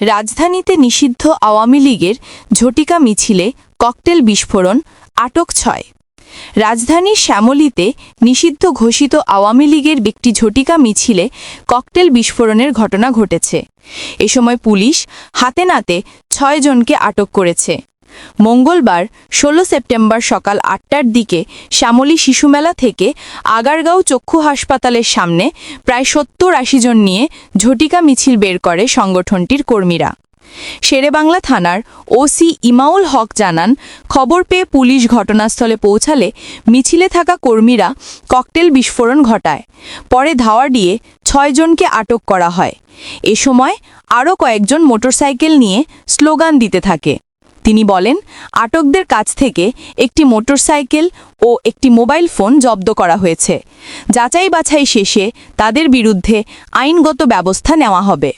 রাজধানীতে নিষিদ্ধ আওয়ামী লীগের ঝটিকা মিছিলে ককটেল বিস্ফোরণ, আটক ছয়। রাজধানীর শ্যামলীতে নিষিদ্ধ ঘোষিত আওয়ামী লীগের একটি ঝটিকা মিছিলে ককটেল বিস্ফোরণের ঘটনা ঘটেছে। এ সময় পুলিশ হাতে নাতে ছয় জনকে আটক করেছে। মঙ্গলবার ১৬ সেপ্টেম্বর সকাল আটটার দিকে শ্যামলী শিশুমেলা থেকে আগারগাঁও চক্ষু হাসপাতালের সামনে প্রায় সত্তর আশি জন নিয়ে ঝটিকা মিছিল বের করে সংগঠনটির কর্মীরা। শেরেবাংলা থানার ওসি ইমাউল হক জানান, খবর পেয়ে পুলিশ ঘটনাস্থলে পৌঁছালে মিছিলে থাকা কর্মীরা ককটেল বিস্ফোরণ ঘটায়। পরে ধাওয়া দিয়ে ছয়জনকে আটক করা হয়। এ সময় আরও কয়েকজন মোটরসাইকেল নিয়ে স্লোগান দিতে থাকে। তিনি বলেন, আটকদের কাছ থেকে একটি মোটরসাইকেল ও একটি মোবাইল ফোন জব্দ করা হয়েছে। যাচাই বাছাই শেষে তাদের বিরুদ্ধে আইনগত ব্যবস্থা নেওয়া হবে।